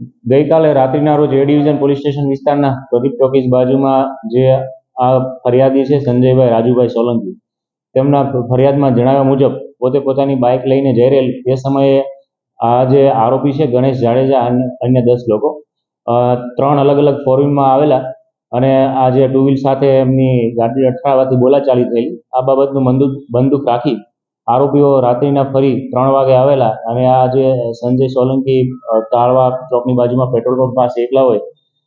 ગઈકાલે રાત્રિના રોજ એ ડિવિઝન પોલીસ સ્ટેશન વિસ્તારના પ્રદીપ ટોકીઝ બાજુમાં જે આ ફરિયાદી છે સંજયભાઈ રાજુભાઈ સોલંકી, તેમના ફરિયાદમાં જણાવ્યા મુજબ પોતે પોતાની બાઇક લઈને જઈ રહેલ તે સમયે આ જે આરોપી છે ગણેશ જાડેજા અને અન્ય દસ લોકો ત્રણ અલગ અલગ ફોર વ્હીલમાં આવેલા અને આ જે ટુ વ્હીલ સાથે એમની ગાડી અટકાવવાથી બોલાચાલી થયેલી, આ બાબતનું બંદૂક બંદૂક રાખી આરોપીઓ રાત્રિના ફરી ત્રણ વાગે આવેલા અને આ જે સંજય સોલંકી તાળવા ચોકની બાજુમાં પેટ્રોલ પંપ પાસે એકલા હોય,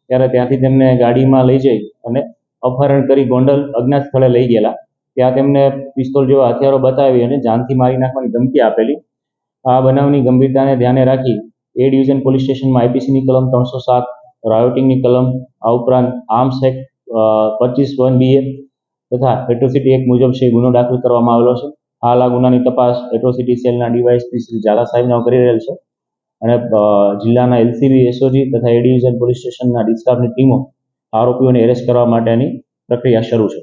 ત્યારે ત્યાંથી તેમને ગાડીમાં લઈ જઈ અને અપહરણ કરી ગોંડલ અજ્ઞાત સ્થળે લઈ ગયેલા. ત્યાં તેમને પિસ્તોલ જેવા હથિયારો બતાવી અને જાનથી મારી નાખવાની ધમકી આપેલી. આ બનાવની ગંભીરતાને ધ્યાને રાખી એ ડિવિઝન પોલીસ સ્ટેશનમાં આઈપીસીની કલમ ત્રણસો સાત, રાયોટિંગની કલમ, આ ઉપરાંત આર્મ્સ એક્ટ પચીસ વન બીએ તથા પેટ્રોસિટી એક મુજબ છે ગુનો દાખલ કરવામાં આવેલો છે. આ ગુનાની તપાસ એટ્રોસિટી સેલના ડીવાયએસપી શ્રી ઝાલા સાહેબના કરી રહેલ છે. અને જિલ્લાના એલસીબી એસઓજી તથા એ ડિવિઝન પોલીસ સ્ટેશનના ડિસ્ટાફની ટીમો આરોપીઓને એરેસ્ટ કરવા માટેની પ્રક્રિયા શરૂ છે.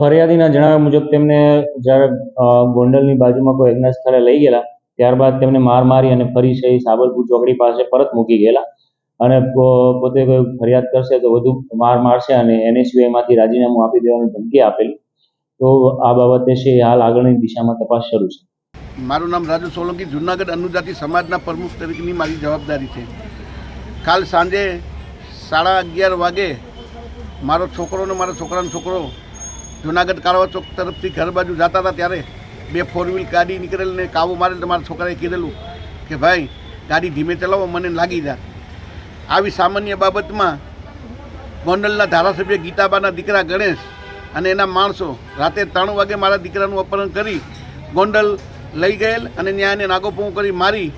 ફરિયાદીના જણાવ્યા મુજબ તેમને જ્યારે ગોંડલની બાજુમાં કોઈ અજ્ઞાત સ્થળે લઈ ગયેલા, ત્યારબાદ તેમને માર મારી અને ફરી છે સાબરપુર ચોકડી પાસે પરત મૂકી ગયેલા. અને પોતે કોઈ ફરિયાદ કરશે તો વધુ માર મારશે અને એનએસયુઆઈમાંથી રાજીનામું આપી દેવાની ધમકી આપેલી. તો આ બાબતે છે હાલ આગળની દિશામાં તપાસ શરૂ છે. મારું નામ રાજુ સોલંકી, જુનાગઢ અનુજાતિ સમાજના પ્રમુખ તરીકેની મારી જવાબદારી છે. કાલ સાંજે સાડા અગિયાર વાગે મારો છોકરો ને મારા છોકરાનો છોકરો જુનાગઢ કારવા ચોક તરફથી ઘર બાજુ જતા હતા ત્યારે બે ફોર વ્હીલ ગાડી નીકળેલ ને કાબુ મારેલ મારા છોકરાએ કીધેલું કે, ભાઈ, ગાડી ધીમે ચલાવો, મને લાગી જા. આવી સામાન્ય બાબતમાં ગોંડલના ધારાસભ્ય ગીતાબાના દીકરા ગણેશ અને એના માણસો રાતે ત્રણ વાગે મારા દીકરાનું અપહરણ કરી ગોંડલ લઈ ગયેલ અને ત્યાં એને નાગોપું કરી મારી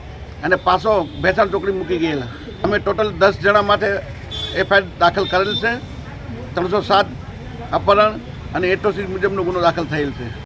અને પાછો ભેસાણ ચોકડી મૂકી ગયેલા. અમે ટોટલ દસ જણા માટે એફઆઈઆર દાખલ કરેલ છે. ત્રણસો સાત અપહરણ અને એટ્રોસિટી મુજબનો ગુનો દાખલ થયેલ છે.